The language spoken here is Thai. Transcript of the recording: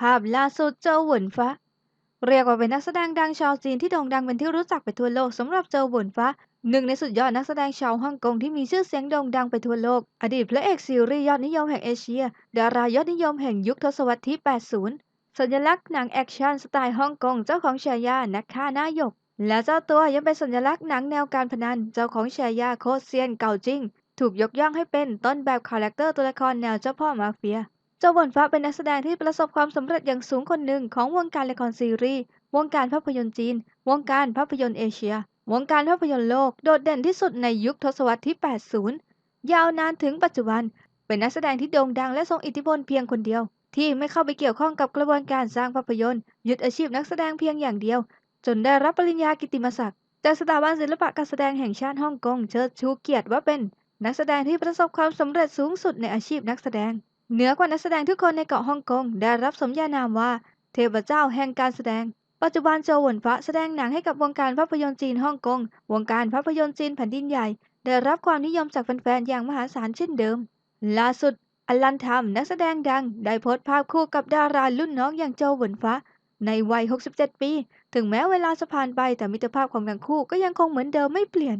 ภาพล่าสุดโจวหวนฟ้า เรียกว่าเป็นนักแสดงดังชาวจีนที่โด่งดังเป็นที่รู้จักไปทั่วโลกสำหรับโจวหวนฟ้าหนึ่งในสุดยอดนักแสดงชาวฮ่องกงที่มีชื่อเสียงโด่งดังไปทั่วโลก อดีตพระเอกซีรีส์ยอดนิยมแห่งเอเชีย ดารายอดนิยมแห่งยุคทศวรรษที่ 80 สัญลักษณ์หนังแอคชั่นสไตล์ฮ่องกงเจ้าของฉายานักฆ่าหน้าหยก และเจ้าตัวยังเป็นสัญลักษณ์หนังแนวการพนันเจ้าของฉายาโคเซียนเก่าจริง ถูกยกย่องให้เป็นต้นแบบคาแรคเตอร์ตัวละครแนวเจ้าพ่อมาเฟีย เจ้าบนฟ้าเป็นนักแสดงที่ประสบความสำเร็จอย่างสูงคนหนึ่งของวงการละครซีรีส์ วงการภาพยนตร์จีน วงการภาพยนตร์เอเชีย วงการภาพยนตร์โลก โดดเด่นที่สุดในยุคทศวรรษที่ 80 ยาวนานถึงปัจจุบัน เป็นนักแสดงที่โด่งดังและทรงอิทธิพลเพียงคนเดียว ที่ไม่เข้าไปเกี่ยวข้องกับกระบวนการสร้างภาพยนตร์ ยึดอาชีพนักแสดงเพียงอย่างเดียว จนได้รับปริญญากิตติมศักดิ์จากสถาบันศิลปะการแสดงแห่งชาติฮ่องกงเชิดชูเกียรติว่าเป็น นักแสดงที่ประสบความสำเร็จสูงสุดในอาชีพนักแสดง เหนือกว่านักแสดงทุกคนในเกาะฮ่องกงได้รับสมญานามว่า เทพเจ้าแห่งการแสดง ปัจจุบันโจวหวนฟ้าแสดงหนังให้กับวงการภาพยนตร์จีนฮ่องกง วงการภาพยนตร์จีนแผ่นดินใหญ่ ได้รับความนิยมจากแฟนๆอย่างมหาศาลเช่นเดิม ล่าสุด อลันทัมนักแสดงดัง ได้โพสต์ภาพคู่กับดารารุ่นน้องอย่างโจวหวนฟ้า ในวัย 67 ปี ถึงแม้เวลาจะผ่านไปแต่มิตรภาพของทั้งคู่ก็ยังคงเหมือนเดิมไม่เปลี่ยน